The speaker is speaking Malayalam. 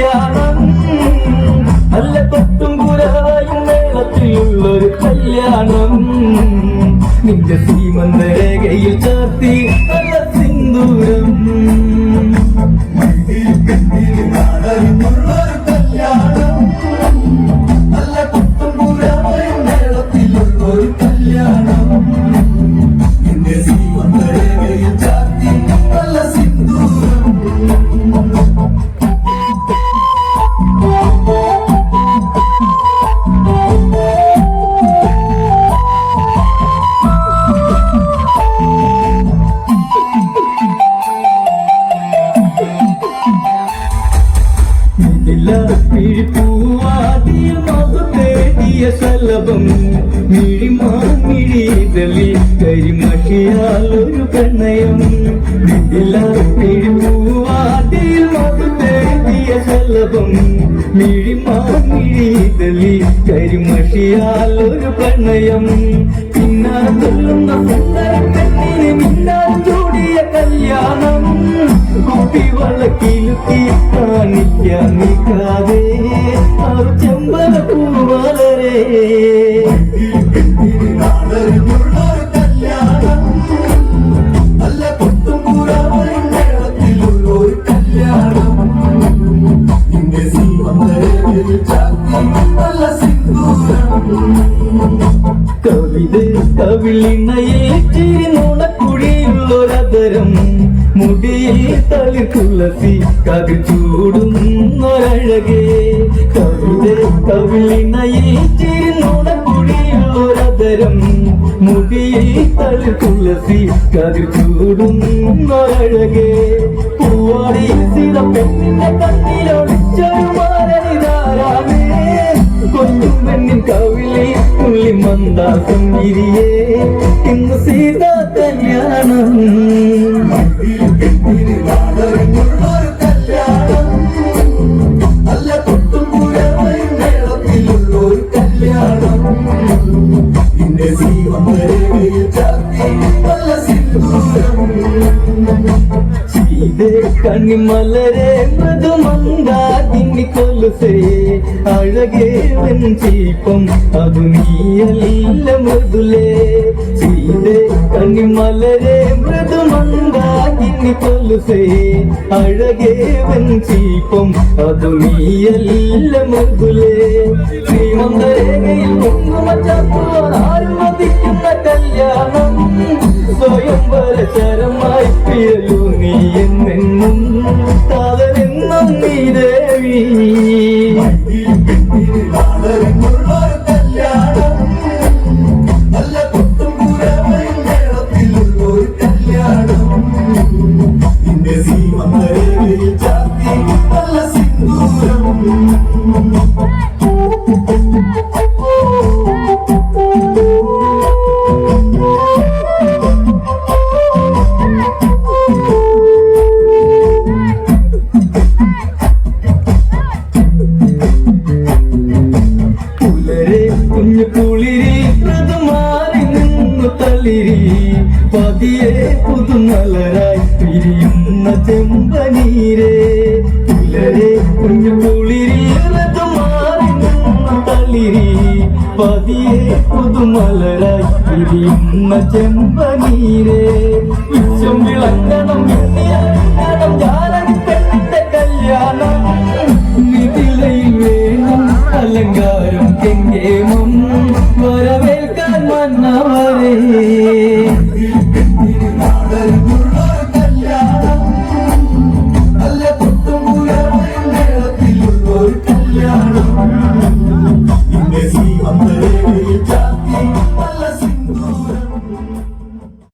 കല്യാണം. നല്ല കൊട്ടും കുരായും മേളത്തിലുള്ളൊരു കല്യാണം നിന്റെ സീമന്ത രേഖയിൽ ചാർത്തി നല്ല സിന്ദൂരം കല്യാണം ഇല്ല പിഴിപ്പൂവാതിയ മധു തേടിയ ശലഭം മിഴിമാമിഴിതളിൽ കരിമഷിയാൽ ഒരു പ്രണയം. ഇല്ല പിഴിപ്പൂവാതിയ മധു തേടിയ ശലഭം മിഴിമാമിഴിതളിൽ കരിമഷിയാൽ ഒരു പ്രണയം. പിന്നാലെ തുള്ളുന്ന സുന്ദര പെണ്ണിന് മിന്നാൽ കുപ്പി വളക്കിലുത്തി കാണിക്കാൻ നിൽക്കാതെ അവർ ചെമ്പല നല്ല സിന്ദൂരം. കവിത കവിളിണയിൽ ചിരി നുണക്കുഴിയുള്ളൊരതരം മുടിയിൽ തളി തുളസി കവി ചൂടുന്നൊരഴകേ കവിത കവിളിണയിൽ ചിരി നുണക്കുഴിയുള്ളൊരതരം മുടിയിൽ തളി തുളസി കവി ചൂടുന്നൊരഴകേ പൂവാടി സിതപ്പെട്ടിന്റെ കണ്ണിലൊളിച്ചൊരു മാരണിതാരാമേ പെണ്ണിൻ കവിളി തുള്ളി മന്ദാസം ഇരിയേ. ഇന്ന് സീത കല്യാണം. നല്ല കൊട്ടും കൊലുസേ അഴകേ വെഞ്ചീപ്പം അതു നീയല്ല മൃദുലേ. ചെയ്തേ കണ്ണിമലരെ മൃദുമന്ദാകിനി കൊലുസേ. അഴകേ വെഞ്ചീപ്പം അതു നീയല്ല മൃദുലേ. ശ്രീമന്തരേഖയിൽ കുങ്കുമച്ചാത്തുവാൻ ആരും മതിക്കുന്ന കല്യാണം സ്വയംവര ചരമായി പിയലു സീമന്തരയിൽ ചാത്തി നല്ല സിന്ദൂരം പുതുമലരായി പിരിയുന്ന ചെമ്പനീരേ. പുലരെ കുഞ്ഞു കുളിരി മൃദുമാറി നിന്നു തളിരി. പതിയെ പുതുമലരായി പിരിയുന്ന ചെമ്പനീരേ. വിളക്കണം